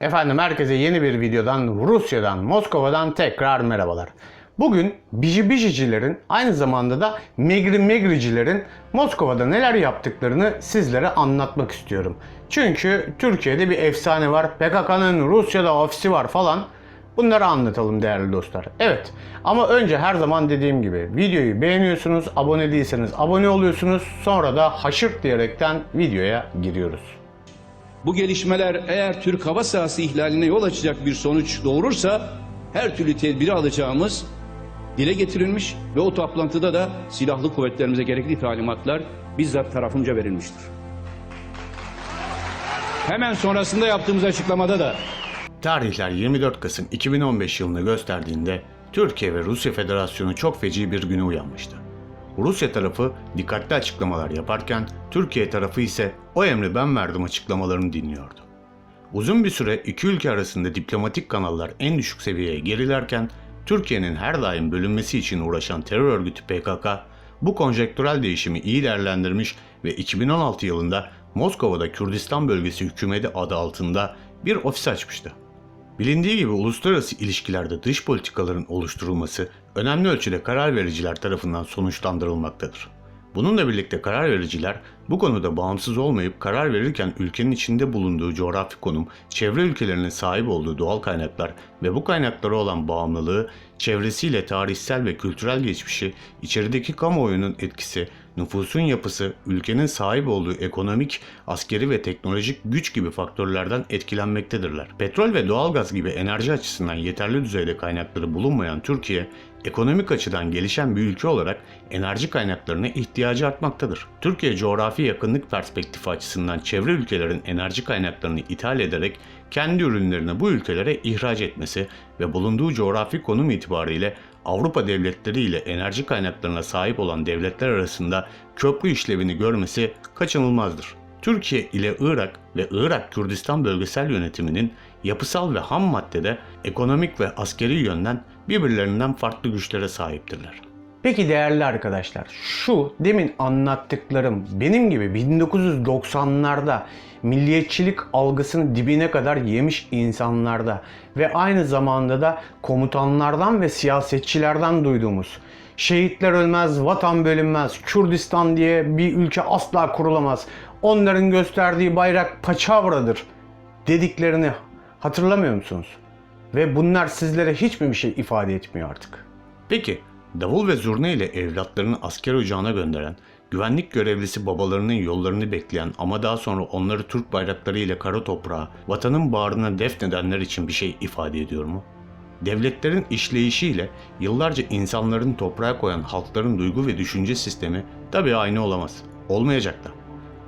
Efendim herkese yeni bir videodan Rusya'dan, Moskova'dan tekrar merhabalar. Bugün biji bijicilerin aynı zamanda da megri megricilerin Moskova'da neler yaptıklarını sizlere anlatmak istiyorum. Çünkü Türkiye'de bir efsane var. PKK'nın Rusya'da ofisi var falan. Bunları anlatalım değerli dostlar. Evet ama önce her zaman dediğim gibi videoyu beğeniyorsunuz, abone değilseniz abone oluyorsunuz. Sonra da haşırt diyerekten videoya giriyoruz. Bu gelişmeler eğer Türk hava sahası ihlaline yol açacak bir sonuç doğurursa her türlü tedbiri alacağımız dile getirilmiş ve o toplantıda da silahlı kuvvetlerimize gerekli talimatlar bizzat tarafımca verilmiştir. Hemen sonrasında yaptığımız açıklamada da Tarihler 24 Kasım 2015 yılını gösterdiğinde Türkiye ve Rusya Federasyonu çok feci bir güne uyanmıştı. Rusya tarafı dikkatli açıklamalar yaparken Türkiye tarafı ise o emri ben verdim açıklamalarını dinliyordu. Uzun bir süre iki ülke arasında diplomatik kanallar en düşük seviyeye gerilerken Türkiye'nin her daim bölünmesi için uğraşan terör örgütü PKK bu konjektürel değişimi iyi değerlendirmiş ve 2016 yılında Moskova'da Kürdistan Bölgesi Hükümeti adı altında bir ofis açmıştı. Bilindiği gibi uluslararası ilişkilerde dış politikaların oluşturulması önemli ölçüde karar vericiler tarafından sonuçlandırılmaktadır. Bununla birlikte karar vericiler bu konuda bağımsız olmayıp karar verirken ülkenin içinde bulunduğu coğrafi konum, çevre ülkelerinin sahip olduğu doğal kaynaklar ve bu kaynaklara olan bağımlılığı, çevresiyle tarihsel ve kültürel geçmişi, içerideki kamuoyunun etkisi, nüfusun yapısı, ülkenin sahip olduğu ekonomik, askeri ve teknolojik güç gibi faktörlerden etkilenmektedirler. Petrol ve doğalgaz gibi enerji açısından yeterli düzeyde kaynakları bulunmayan Türkiye, ekonomik açıdan gelişen bir ülke olarak enerji kaynaklarına ihtiyacı artmaktadır. Türkiye coğrafi yakınlık perspektifi açısından çevre ülkelerin enerji kaynaklarını ithal ederek kendi ürünlerini bu ülkelere ihraç etmesi ve bulunduğu coğrafi konum itibariyle Avrupa devletleri ile enerji kaynaklarına sahip olan devletler arasında köprü işlevini görmesi kaçınılmazdır. Türkiye ile Irak ve Irak Kürdistan bölgesel yönetiminin yapısal ve ham maddede ekonomik ve askeri yönden birbirlerinden farklı güçlere sahiptirler. Peki değerli arkadaşlar, şu demin anlattıklarım benim gibi 1990'larda milliyetçilik algısını dibine kadar yemiş insanlarda ve aynı zamanda da komutanlardan ve siyasetçilerden duyduğumuz şehitler ölmez, vatan bölünmez, Kürdistan diye bir ülke asla kurulamaz, onların gösterdiği bayrak paçavradır dediklerini hatırlamıyor musunuz? Ve bunlar sizlere hiç mi bir şey ifade etmiyor artık? Peki, davul ve zurna ile evlatlarını asker ocağına gönderen, güvenlik görevlisi babalarının yollarını bekleyen ama daha sonra onları Türk bayrakları ile kara toprağa, vatanın bağrına defnedenler için bir şey ifade ediyor mu? Devletlerin işleyişiyle yıllarca insanların toprağa koyan halkların duygu ve düşünce sistemi tabii aynı olamaz. Olmayacak da.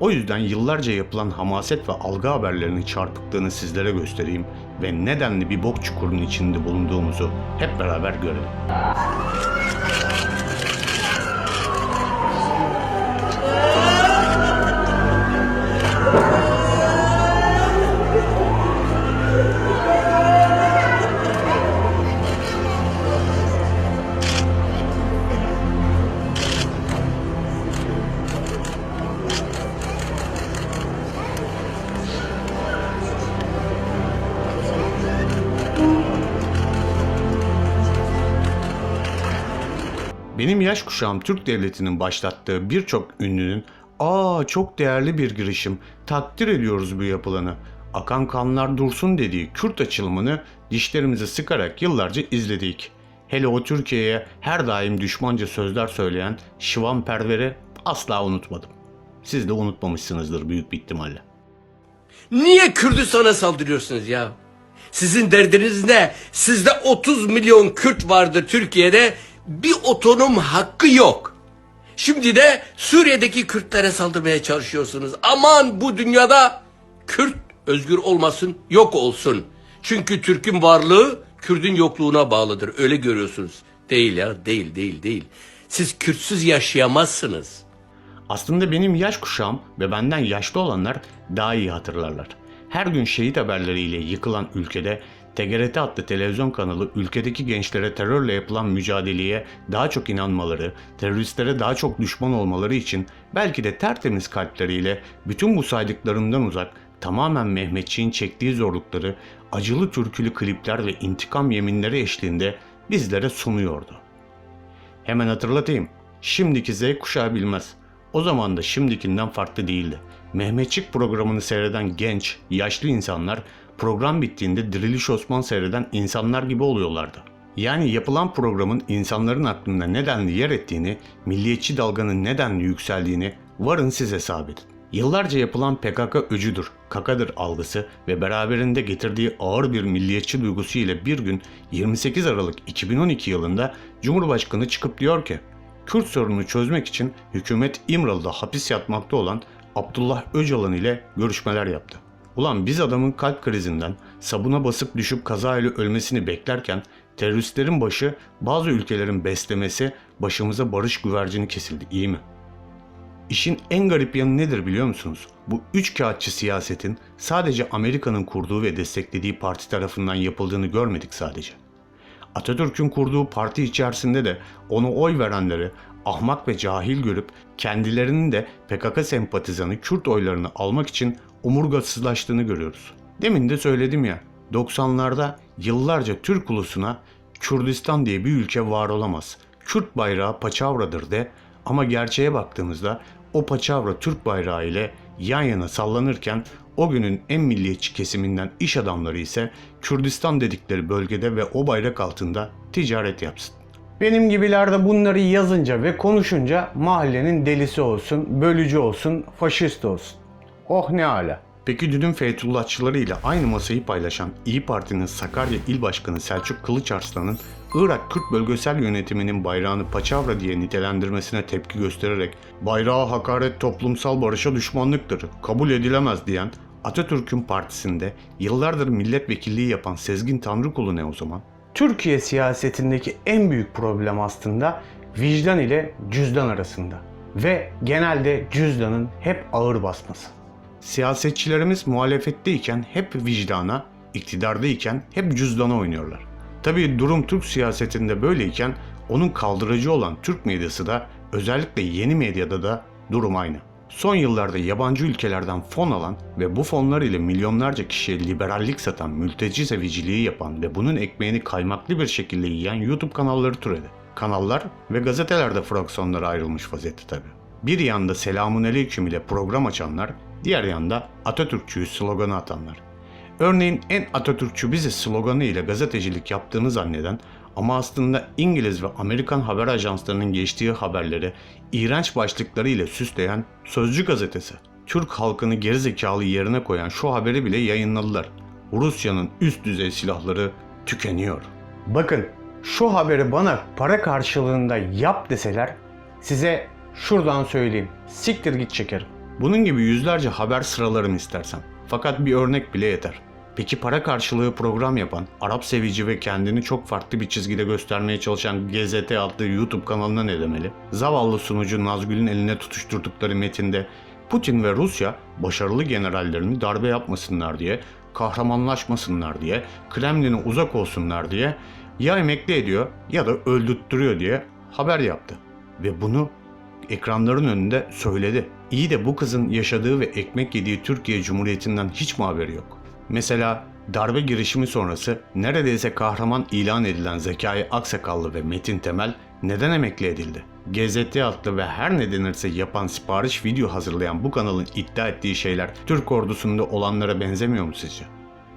O yüzden yıllarca yapılan hamaset ve algı haberlerinin çarpıklığını sizlere göstereyim ve nedenli bir bok çukurunun içinde bulunduğumuzu hep beraber görelim. Benim yaş kuşağım Türk Devleti'nin başlattığı birçok ünlünün ''Aa çok değerli bir girişim, takdir ediyoruz bu yapılanı, akan kanlar dursun'' dediği Kürt açılımını dişlerimizi sıkarak yıllarca izledik. Hele o Türkiye'ye her daim düşmanca sözler söyleyen Şivan Perver'i asla unutmadım. Siz de unutmamışsınızdır büyük bir ihtimalle. Niye Kürdistan'a saldırıyorsunuz ya? Sizin derdiniz ne? Sizde 30 milyon Kürt vardı Türkiye'de. Bir otonom hakkı yok. Şimdi de Suriye'deki Kürtlere saldırmaya çalışıyorsunuz. Aman bu dünyada Kürt özgür olmasın, yok olsun. Çünkü Türk'ün varlığı Kürt'ün yokluğuna bağlıdır. Öyle görüyorsunuz. Değil ya, değil, değil, değil. Siz Kürtsüz yaşayamazsınız. Aslında benim yaş kuşağım ve benden yaşlı olanlar daha iyi hatırlarlar. Her gün şehit haberleriyle yıkılan ülkede TGRT adlı televizyon kanalı ülkedeki gençlere terörle yapılan mücadeleye daha çok inanmaları, teröristlere daha çok düşman olmaları için belki de tertemiz kalpleriyle bütün bu saydıklarımdan uzak tamamen Mehmetçiğin çektiği zorlukları acılı türkülü klipler ve intikam yeminleri eşliğinde bizlere sunuyordu. Hemen hatırlatayım. Şimdiki Z kuşağı bilmez. O zaman da şimdikinden farklı değildi. Mehmetçik programını seyreden genç, yaşlı insanlar program bittiğinde Diriliş Osman seyreden insanlar gibi oluyorlardı. Yani yapılan programın insanların aklında nedenli yer ettiğini, milliyetçi dalganın nedenli yükseldiğini varın siz hesap. Yıllarca yapılan PKK öcüdür, kakadır algısı ve beraberinde getirdiği ağır bir milliyetçi duygusu ile bir gün 28 Aralık 2012 yılında Cumhurbaşkanı çıkıp diyor ki Kürt sorununu çözmek için hükümet İmralı'da hapis yatmakta olan Abdullah Öcalan ile görüşmeler yaptı. Ulan biz adamın kalp krizinden sabuna basıp düşüp kazayla ölmesini beklerken teröristlerin başı bazı ülkelerin beslemesi başımıza barış güvercini kesildi iyi mi? İşin en garip yanı nedir biliyor musunuz? Bu üç kağıtçı siyasetin sadece Amerika'nın kurduğu ve desteklediği parti tarafından yapıldığını görmedik sadece. Atatürk'ün kurduğu parti içerisinde de ona oy verenleri ahmak ve cahil görüp kendilerinin de PKK sempatizanı Kürt oylarını almak için omurgasızlaştığını görüyoruz. Demin de söyledim ya, 90'larda yıllarca Türk ulusuna Kürdistan diye bir ülke var olamaz. Kürt bayrağı paçavradır de ama gerçeğe baktığımızda o paçavra Türk bayrağı ile yan yana sallanırken o günün en milliyetçi kesiminden iş adamları ise Kürdistan dedikleri bölgede ve o bayrak altında ticaret yapsın. Benim gibiler de bunları yazınca ve konuşunca mahallenin delisi olsun, bölücü olsun, faşist olsun. Oh ne ala. Peki dünün Feytullahçıları ile aynı masayı paylaşan İyi Parti'nin Sakarya İl Başkanı Selçuk Kılıçarslan'ın Irak Kürt Bölgesel Yönetimi'nin bayrağını paçavra diye nitelendirmesine tepki göstererek bayrağa hakaret toplumsal barışa düşmanlıktır, kabul edilemez diyen Atatürk'ün partisinde yıllardır milletvekilliği yapan Sezgin Tanrıkulu ne o zaman? Türkiye siyasetindeki en büyük problem aslında vicdan ile cüzdan arasında. Ve genelde cüzdanın hep ağır basması. Siyasetçilerimiz muhalefetteyken hep vicdana, iktidardayken hep cüzdana oynuyorlar. Tabii durum Türk siyasetinde böyleyken onun kaldırıcı olan Türk medyası da özellikle yeni medyada da durum aynı. Son yıllarda yabancı ülkelerden fon alan ve bu fonlar ile milyonlarca kişiye liberallik satan, mülteci seviciliği yapan ve bunun ekmeğini kaymaklı bir şekilde yiyen YouTube kanalları türedi. Kanallar ve gazeteler de fraksiyonlara ayrılmış vaziyette tabi. Bir yanda selamun aleyküm ile program açanlar, diğer yanda Atatürkçüyü sloganı atanlar. Örneğin en Atatürkçü bizi sloganı ile gazetecilik yaptığını zanneden ama aslında İngiliz ve Amerikan haber ajanslarının geçtiği haberleri iğrenç başlıkları ile süsleyen Sözcü gazetesi. Türk halkını gerizekalı yerine koyan şu haberi bile yayınladılar. Rusya'nın üst düzey silahları tükeniyor. Bakın şu haberi bana para karşılığında yap deseler size şuradan söyleyeyim. Siktir git çekerim. Bunun gibi yüzlerce haber sıralarım istersen. Fakat bir örnek bile yeter. Peki para karşılığı program yapan, Arap sevici ve kendini çok farklı bir çizgide göstermeye çalışan GZT adlı YouTube kanalına ne demeli? Zavallı sunucu Nazgül'ün eline tutuşturdukları metinde Putin ve Rusya başarılı generallerini darbe yapmasınlar diye, kahramanlaşmasınlar diye, Kremlin'e uzak olsunlar diye ya emekli ediyor ya da öldürttürüyor diye haber yaptı. Ve bunu ekranların önünde söyledi. İyi de bu kızın yaşadığı ve ekmek yediği Türkiye Cumhuriyeti'nden hiç mi haberi yok? Mesela darbe girişimi sonrası neredeyse kahraman ilan edilen Zekai Aksakallı ve Metin Temel neden emekli edildi? GZT adlı ve her ne denirse yapan sipariş video hazırlayan bu kanalın iddia ettiği şeyler Türk ordusunda olanlara benzemiyor mu sizce?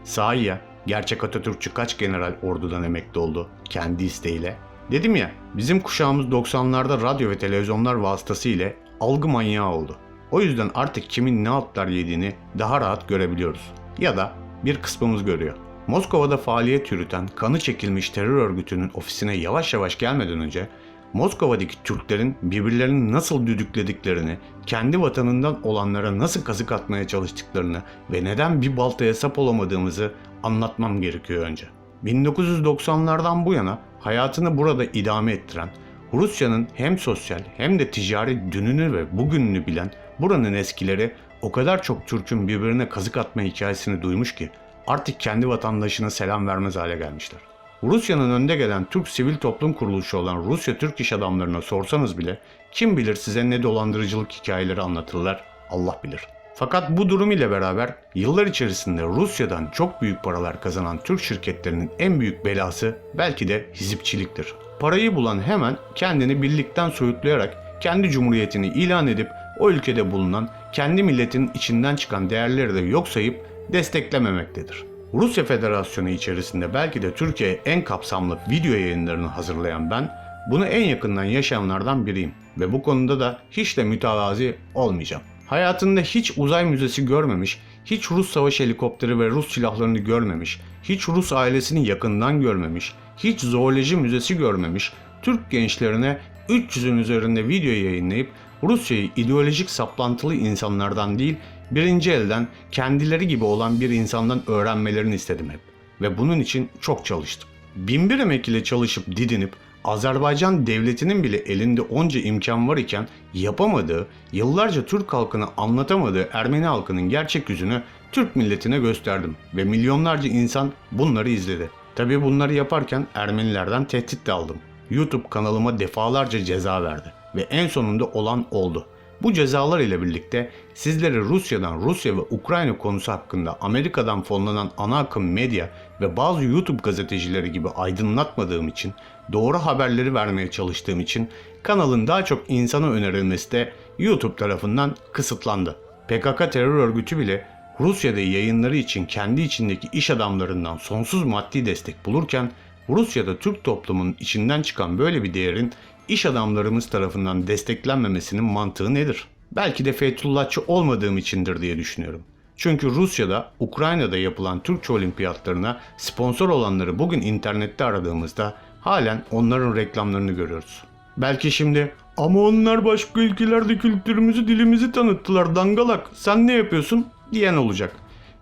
Sahi ya, gerçek Atatürkçü kaç general ordudan emekli oldu kendi isteğiyle? Dedim ya, bizim kuşağımız 90'larda radyo ve televizyonlar vasıtasıyla algı manyağı oldu. O yüzden artık kimin ne altlar yediğini daha rahat görebiliyoruz. Ya da bir kısmımız görüyor. Moskova'da faaliyet yürüten kanı çekilmiş terör örgütünün ofisine yavaş yavaş gelmeden önce Moskova'daki Türklerin birbirlerini nasıl düdüklediklerini, kendi vatanından olanlara nasıl kazık atmaya çalıştıklarını ve neden bir baltaya sap olamadığımızı anlatmam gerekiyor önce. 1990'lardan bu yana hayatını burada idame ettiren, Rusya'nın hem sosyal hem de ticari dününü ve bugününü bilen buranın eskileri o kadar çok Türk'ün birbirine kazık atma hikayesini duymuş ki artık kendi vatandaşına selam vermez hale gelmişler. Rusya'nın önde gelen Türk sivil toplum kuruluşu olan Rusya Türk iş adamlarına sorsanız bile kim bilir size ne dolandırıcılık hikayeleri anlatırlar Allah bilir. Fakat bu durum ile beraber yıllar içerisinde Rusya'dan çok büyük paralar kazanan Türk şirketlerinin en büyük belası belki de hizipçiliktir. Parayı bulan hemen kendini birlikten soyutlayarak kendi cumhuriyetini ilan edip o ülkede bulunan kendi milletinin içinden çıkan değerleri de yok sayıp desteklememektedir. Rusya Federasyonu içerisinde belki de Türkiye'ye en kapsamlı video yayınlarını hazırlayan ben bunu en yakından yaşayanlardan biriyim ve bu konuda da hiç de mütevazi olmayacağım. Hayatında hiç uzay müzesi görmemiş, hiç Rus savaş helikopteri ve Rus silahlarını görmemiş, hiç Rus ailesini yakından görmemiş, hiç zooloji müzesi görmemiş, Türk gençlerine 300'ün üzerinde video yayınlayıp Rusya'yı ideolojik saplantılı insanlardan değil, birinci elden kendileri gibi olan bir insandan öğrenmelerini istedim hep. Ve bunun için çok çalıştım. Binbir emek ile çalışıp didinip Azerbaycan devletinin bile elinde onca imkan var iken yapamadığı, yıllarca Türk halkına anlatamadığı Ermeni halkının gerçek yüzünü Türk milletine gösterdim ve milyonlarca insan bunları izledi. Tabii bunları yaparken Ermenilerden tehdit de aldım. YouTube kanalıma defalarca ceza verdi ve en sonunda olan oldu. Bu cezalar ile birlikte sizleri Rusya'dan, Rusya ve Ukrayna konusu hakkında Amerika'dan fonlanan ana akım medya ve bazı YouTube gazetecileri gibi aydınlatmadığım için, doğru haberleri vermeye çalıştığım için kanalın daha çok insana önerilmesi de YouTube tarafından kısıtlandı. PKK terör örgütü bile Rusya'da yayınları için kendi içindeki iş adamlarından sonsuz maddi destek bulurken Rusya'da Türk toplumunun içinden çıkan böyle bir değerin iş adamlarımız tarafından desteklenmemesinin mantığı nedir? Belki de Fethullahçı olmadığım içindir diye düşünüyorum. Çünkü Rusya'da, Ukrayna'da yapılan Türkçe olimpiyatlarına sponsor olanları bugün internette aradığımızda halen onların reklamlarını görüyoruz. Belki şimdi ama onlar başka ülkelerde kültürümüzü dilimizi tanıttılar dangalak sen ne yapıyorsun diyen olacak.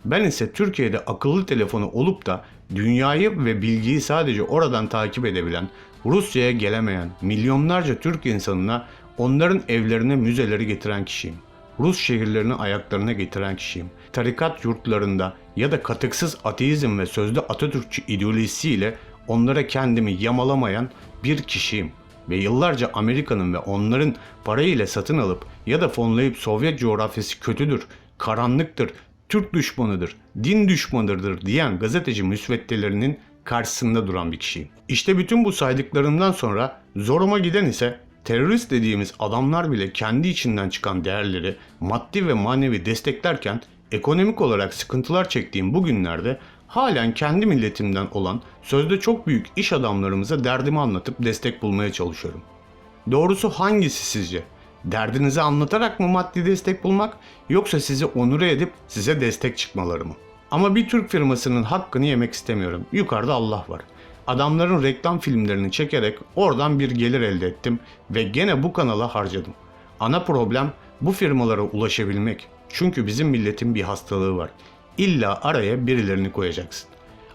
Ben ise Türkiye'de akıllı telefonu olup da dünyayı ve bilgiyi sadece oradan takip edebilen, Rusya'ya gelemeyen milyonlarca Türk insanına onların evlerine müzeleri getiren kişiyim. Rus şehirlerini ayaklarına getiren kişiyim. Tarikat yurtlarında ya da katıksız ateizm ve sözde Atatürkçü ideolojisiyle onlara kendimi yamalamayan bir kişiyim. Ve yıllarca Amerika'nın ve onların parayla satın alıp ya da fonlayıp Sovyet coğrafyası kötüdür, karanlıktır, Türk düşmanıdır, din düşmanıdır diyen gazeteci müsveddelerinin karşısında duran bir kişiyim. İşte bütün bu saydıklarımdan sonra zoruma giden ise terörist dediğimiz adamlar bile kendi içinden çıkan değerleri maddi ve manevi desteklerken ekonomik olarak sıkıntılar çektiğim bu günlerde halen kendi milletimden olan sözde çok büyük iş adamlarımıza derdimi anlatıp destek bulmaya çalışıyorum. Doğrusu hangisi sizce? Derdinizi anlatarak mı maddi destek bulmak yoksa sizi onure edip size destek çıkmaları mı? Ama bir Türk firmasının hakkını yemek istemiyorum. Yukarıda Allah var. Adamların reklam filmlerini çekerek oradan bir gelir elde ettim ve gene bu kanala harcadım. Ana problem bu firmalara ulaşabilmek. Çünkü bizim milletin bir hastalığı var. İlla araya birilerini koyacaksın.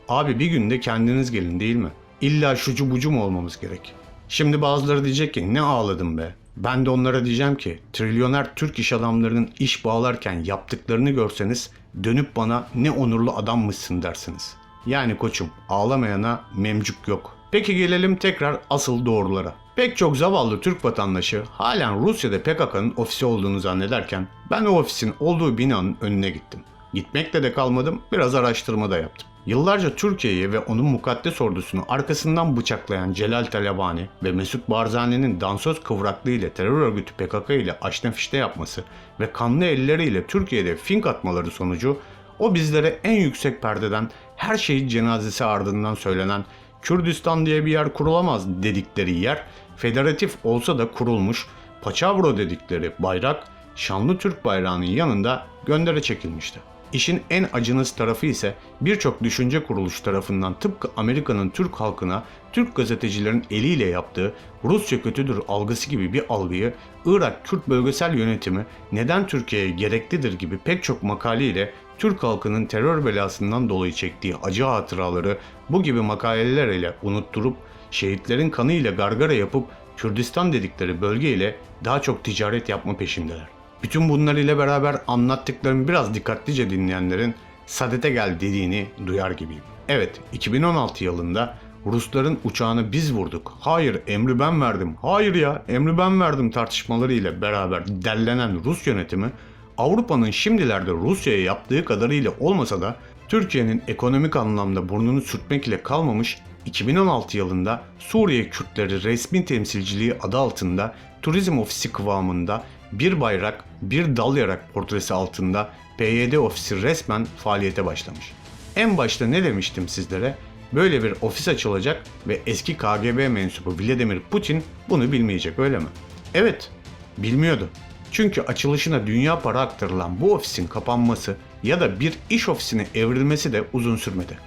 Abi bir günde kendiniz gelin değil mi? İlla şucu bucu mu olmamız gerek? Şimdi bazıları diyecek ki ne ağladım be. Ben de onlara diyeceğim ki trilyoner Türk iş adamlarının iş bağlarken yaptıklarını görseniz dönüp bana ne onurlu adammışsın dersiniz. Yani koçum ağlamayana memcuk yok. Peki gelelim tekrar asıl doğrulara. Pek çok zavallı Türk vatandaşı halen Rusya'da PKK'nın ofisi olduğunu zannederken ben o ofisin olduğu binanın önüne gittim. Gitmekle de kalmadım, biraz araştırma da yaptım. Yıllarca Türkiye'yi ve onun mukaddes ordusunu arkasından bıçaklayan Celal Talabani ve Mesut Barzani'nin dansöz kıvraklığı ile terör örgütü PKK ile aşnafişte yapması ve kanlı elleriyle Türkiye'de fink atmaları sonucu o bizlere en yüksek perdeden her şeyin cenazesi ardından söylenen Kürdistan diye bir yer kurulamaz dedikleri yer federatif olsa da kurulmuş Paçavro dedikleri bayrak şanlı Türk bayrağının yanında göndere çekilmişti. İşin en acınız tarafı ise birçok düşünce kuruluş tarafından tıpkı Amerika'nın Türk halkına Türk gazetecilerin eliyle yaptığı Rusya kötüdür algısı gibi bir algıyı Irak Kürt bölgesel yönetimi neden Türkiye'ye gereklidir gibi pek çok makaleyle Türk halkının terör belasından dolayı çektiği acı hatıraları bu gibi makaleler ile unutturup şehitlerin kanıyla gargara yapıp Kürdistan dedikleri bölge ile daha çok ticaret yapma peşindeler. Bütün bunlar ile beraber anlattıklarımı biraz dikkatlice dinleyenlerin sadete gel dediğini duyar gibiyim. Evet 2016 yılında Rusların uçağını biz vurduk. Hayır emri ben verdim. Hayır ya emri ben verdim tartışmaları ile beraber derlenen Rus yönetimi Avrupa'nın şimdilerde Rusya'ya yaptığı kadarıyla olmasa da Türkiye'nin ekonomik anlamda burnunu sürtmek ile kalmamış 2016 yılında Suriye Kürtleri resmi temsilciliği adı altında turizm ofisi kıvamında bir bayrak, bir dal yarak portresi altında PYD ofisi resmen faaliyete başlamış. En başta ne demiştim sizlere? Böyle bir ofis açılacak ve eski KGB mensubu Vladimir Putin bunu bilmeyecek öyle mi? Evet, bilmiyordu. Çünkü açılışına dünya para aktarılan bu ofisin kapanması ya da bir iş ofisine evrilmesi de uzun sürmedi.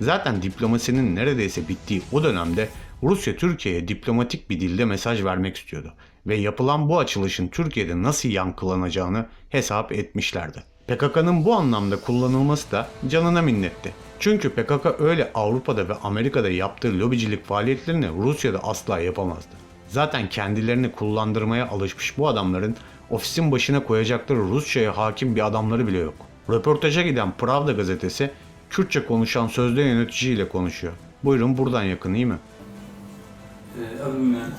Zaten diplomasinin neredeyse bittiği o dönemde Rusya Türkiye'ye diplomatik bir dilde mesaj vermek istiyordu ve yapılan bu açılışın Türkiye'de nasıl yankılanacağını hesap etmişlerdi. PKK'nın bu anlamda kullanılması da canına minnetti. Çünkü PKK öyle Avrupa'da ve Amerika'da yaptığı lobicilik faaliyetlerini Rusya'da asla yapamazdı. Zaten kendilerini kullandırmaya alışmış bu adamların ofisin başına koyacakları Rusça'ya hakim bir adamları bile yok. Röportaja giden Pravda gazetesi Kürtçe konuşan sözde yöneticiyle konuşuyor. Buyurun buradan yakın iyi mi?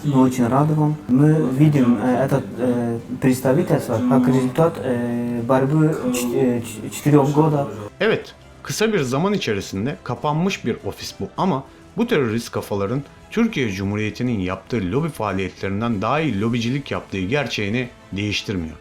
Мы очень рады вам. Мы видим э, этот э, представительство как результат э, борьбы ч- э, ч- четырех года Evet, kısa bir zaman içerisinde kapanmış bir ofis bu ama bu terörist kafaların Türkiye Cumhuriyeti'nin yaptığı lobi faaliyetlerinden daha iyi lobicilik yaptığı gerçeğini değiştirmiyor.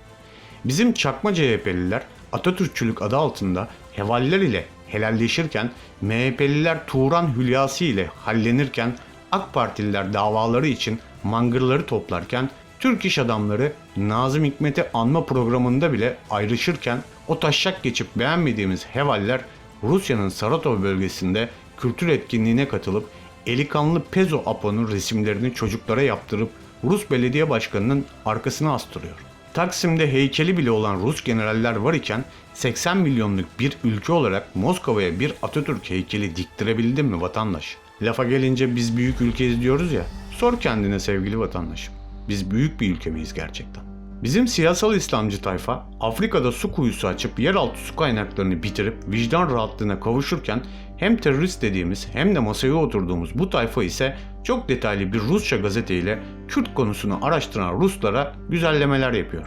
Bizim çakma CHP'liler Atatürkçülük adı altında hevaller ile helalleşirken MHP'liler Turan Hülyası ile hallenirken AK Partililer davaları için mangırları toplarken Türk iş adamları Nazım Hikmet'i anma programında bile ayrışırken o taşak geçip beğenmediğimiz hevaller Rusya'nın Saratov bölgesinde kültür etkinliğine katılıp eli kanlı Pezo Apo'nun resimlerini çocuklara yaptırıp Rus belediye başkanının arkasına astırıyor. Taksim'de heykeli bile olan Rus generaller var iken 80 milyonluk bir ülke olarak Moskova'ya bir Atatürk heykeli diktirebildi mi vatandaş? Lafa gelince biz büyük ülkeyiz diyoruz ya. Sor kendine sevgili vatandaşım. Biz büyük bir ülke miyiz gerçekten? Bizim siyasal İslamcı tayfa Afrika'da su kuyusu açıp yeraltı su kaynaklarını bitirip vicdan rahatlığına kavuşurken hem terörist dediğimiz hem de masaya oturduğumuz bu tayfa ise çok detaylı bir Rusça gazeteyle Kürt konusunu araştıran Ruslara güzellemeler yapıyor.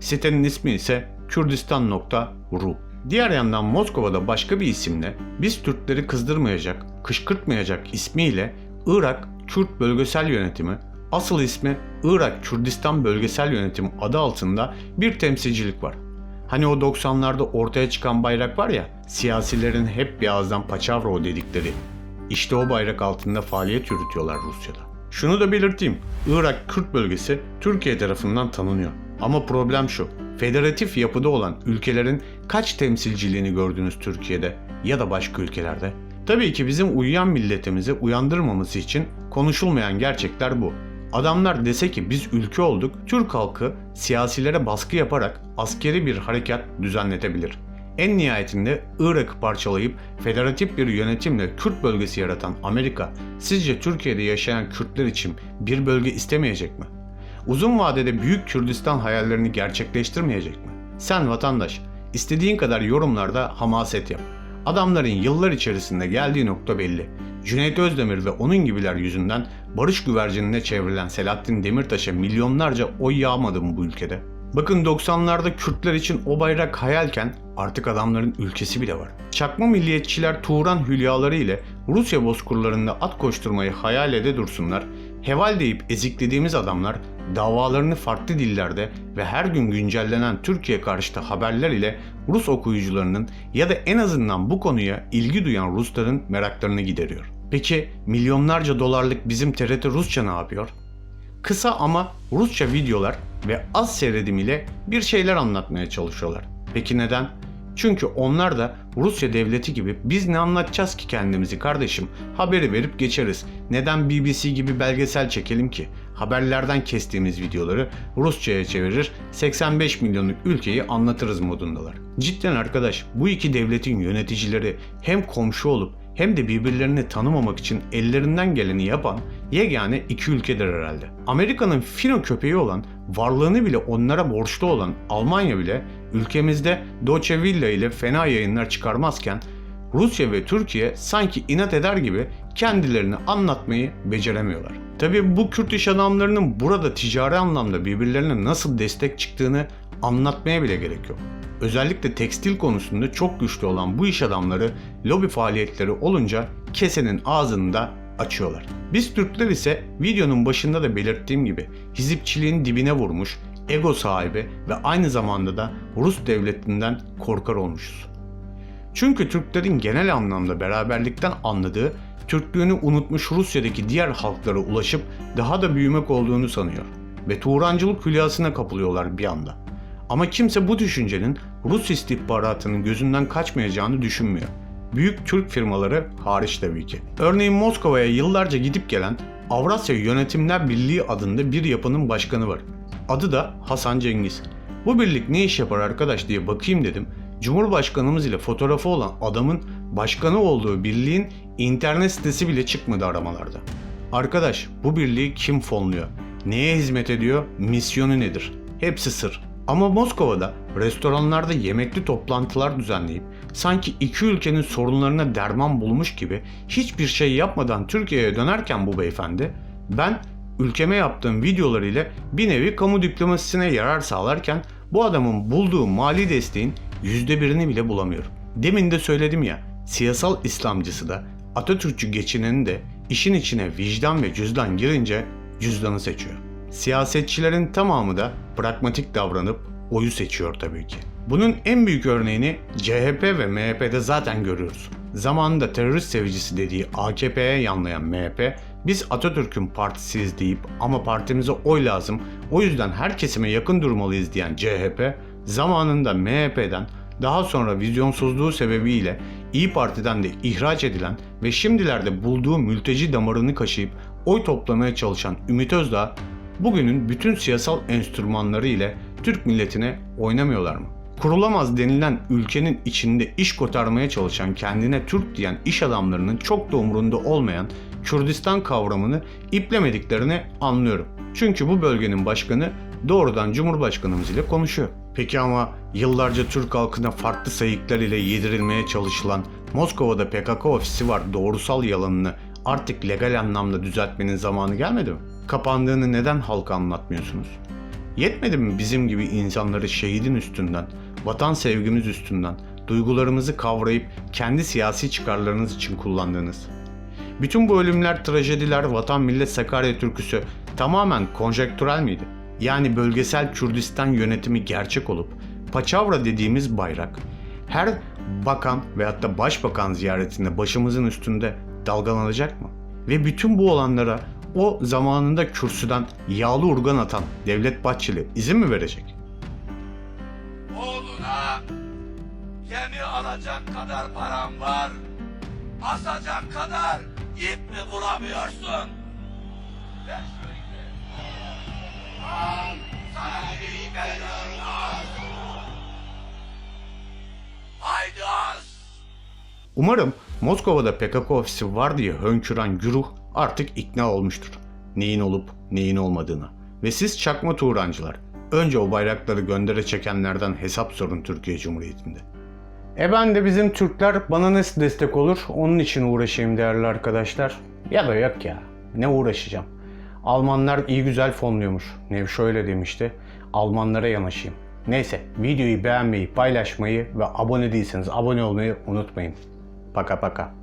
Sitenin ismi ise kürdistan.ru. Diğer yandan Moskova'da başka bir isimle biz Türkleri kızdırmayacak, kışkırtmayacak ismiyle Irak Kürt Bölgesel Yönetimi, asıl ismi Irak Kürdistan Bölgesel Yönetim adı altında bir temsilcilik var. Hani o 90'larda ortaya çıkan bayrak var ya, siyasilerin hep bir ağızdan paçavra dedikleri. İşte o bayrak altında faaliyet yürütüyorlar Rusya'da. Şunu da belirteyim. Irak Kürt bölgesi Türkiye tarafından tanınıyor. Ama problem şu. Federatif yapıda olan ülkelerin kaç temsilciliğini gördünüz Türkiye'de ya da başka ülkelerde? Tabii ki bizim uyuyan milletimizi uyandırmaması için konuşulmayan gerçekler bu. Adamlar dese ki biz ülke olduk, Türk halkı siyasilere baskı yaparak askeri bir harekat düzenletebilir. En nihayetinde Irak'ı parçalayıp federatif bir yönetimle Kürt bölgesi yaratan Amerika, sizce Türkiye'de yaşayan Kürtler için bir bölge istemeyecek mi? Uzun vadede Büyük Kürdistan hayallerini gerçekleştirmeyecek mi? Sen vatandaş, istediğin kadar yorumlarda hamaset yap. Adamların yıllar içerisinde geldiği nokta belli. Cüneyt Özdemir ve onun gibiler yüzünden barış güvercinine çevrilen Selahattin Demirtaş'a milyonlarca oy yağmadı mı bu ülkede? Bakın 90'larda Kürtler için o bayrak hayalken artık adamların ülkesi bile var. Çakma milliyetçiler Turan hülyaları ile Rusya bozkurlarında at koşturmayı hayal ede dursunlar. Heval deyip eziklediğimiz adamlar davalarını farklı dillerde ve her gün güncellenen Türkiye karşıtı haberler ile Rus okuyucularının ya da en azından bu konuya ilgi duyan Rusların meraklarını gideriyor. Peki milyonlarca dolarlık bizim TRT Rusça ne yapıyor? Kısa ama Rusça videolar ve az seyredim ile bir şeyler anlatmaya çalışıyorlar. Peki neden? Çünkü onlar da Rusya devleti gibi biz ne anlatacağız ki kendimizi kardeşim? Haberi verip geçeriz. Neden BBC gibi belgesel çekelim ki? Haberlerden kestiğimiz videoları Rusça'ya çevirir, 85 milyonluk ülkeyi anlatırız modundalar. Cidden arkadaş bu iki devletin yöneticileri hem komşu olup hem de birbirlerini tanımamak için ellerinden geleni yapan yegane iki ülkedir herhalde. Amerika'nın fino köpeği olan, varlığını bile onlara borçlu olan Almanya bile ülkemizde Deutsche Welle ile fena yayınlar çıkarmazken Rusya ve Türkiye sanki inat eder gibi kendilerini anlatmayı beceremiyorlar. Tabi bu Kürt iş adamlarının burada ticari anlamda birbirlerine nasıl destek çıktığını anlatmaya bile gerek yok. Özellikle tekstil konusunda çok güçlü olan bu iş adamları lobi faaliyetleri olunca kesenin ağzını da açıyorlar. Biz Türkler ise videonun başında da belirttiğim gibi hizipçiliğin dibine vurmuş, ego sahibi ve aynı zamanda da Rus devletinden korkar olmuşuz. Çünkü Türklerin genel anlamda beraberlikten anladığı Türklüğünü unutmuş Rusya'daki diğer halklara ulaşıp daha da büyümek olduğunu sanıyor ve Turancılık hülyasına kapılıyorlar bir anda. Ama kimse bu düşüncenin Rus istihbaratının gözünden kaçmayacağını düşünmüyor. Büyük Türk firmaları hariç tabii ki. Örneğin Moskova'ya yıllarca gidip gelen Avrasya Yönetimler Birliği adında bir yapının başkanı var. Adı da Hasan Cengiz. Bu birlik ne iş yapar arkadaş diye bakayım dedim. Cumhurbaşkanımız ile fotoğrafı olan adamın başkanı olduğu birliğin internet sitesi bile çıkmadı aramalarda. Arkadaş bu birliği kim fonluyor? Neye hizmet ediyor? Misyonu nedir? Hepsi sır. Ama Moskova'da restoranlarda yemekli toplantılar düzenleyip sanki iki ülkenin sorunlarına derman bulmuş gibi hiçbir şey yapmadan Türkiye'ye dönerken bu beyefendi ben ülkeme yaptığım videolar ile bir nevi kamu diplomasisine yarar sağlarken bu adamın bulduğu mali desteğin yüzde birini bile bulamıyorum. Demin de söyledim ya siyasal İslamcısı da Atatürkçü geçineni de işin içine vicdan ve cüzdan girince cüzdanı seçiyor. Siyasetçilerin tamamı da pragmatik davranıp oyu seçiyor tabii ki. Bunun en büyük örneğini CHP ve MHP'de zaten görüyoruz. Zamanında terörist sevicisi dediği AKP'ye yanlayan MHP, biz Atatürk'ün partisiyiz deyip ama partimize oy lazım, o yüzden her kesime yakın durmalıyız diyen CHP, zamanında MHP'den daha sonra vizyonsuzluğu sebebiyle İyi Parti'den de ihraç edilen ve şimdilerde bulduğu mülteci damarını kaşıyıp oy toplamaya çalışan Ümit Özdağ, bugünün bütün siyasal enstrümanları ile Türk milletine oynamıyorlar mı? Kurulamaz denilen ülkenin içinde iş kotarmaya çalışan kendine Türk diyen iş adamlarının çok da umurunda olmayan Kürdistan kavramını iplemediklerini anlıyorum. Çünkü bu bölgenin başkanı doğrudan Cumhurbaşkanımız ile konuşuyor. Peki ama yıllarca Türk halkına farklı sayıklar ile yedirilmeye çalışılan Moskova'da PKK ofisi var doğrusal yalanını artık legal anlamda düzeltmenin zamanı gelmedi mi? Kapandığını neden halka anlatmıyorsunuz? Yetmedi mi bizim gibi insanları şehidin üstünden, vatan sevgimiz üstünden, duygularımızı kavrayıp kendi siyasi çıkarlarınız için kullandığınız? Bütün bu ölümler, trajediler, vatan millet Sakarya türküsü tamamen konjektürel miydi? Yani bölgesel Kürdistan yönetimi gerçek olup paçavra dediğimiz bayrak her bakan veyahut da başbakan ziyaretinde başımızın üstünde dalgalanacak mı? Ve bütün bu olanlara o zamanında kürsüden yağlı urgan atan Devlet Bahçeli izin mi verecek? Oğluna gemi alacak kadar param var. Asacak kadar ip mi bulamıyorsun? Ver şunu ipi. Al sana bir veriyorum. Haydi az. Umarım Moskova'da PKK ofisi var diye hönküren güruh artık ikna olmuştur. Neyin olup neyin olmadığına. Ve siz çakma Turancılar, önce o bayrakları göndere çekenlerden hesap sorun Türkiye Cumhuriyeti'nde. E ben de bizim Türkler bana nasıl destek olur onun için uğraşayım değerli arkadaşlar. Ya da yok ya. Ne uğraşacağım. Almanlar iyi güzel fonluyormuş. Nev şöyle demişti. Almanlara yanaşayım. Neyse videoyu beğenmeyi, paylaşmayı ve abone değilseniz abone olmayı unutmayın. Paka paka.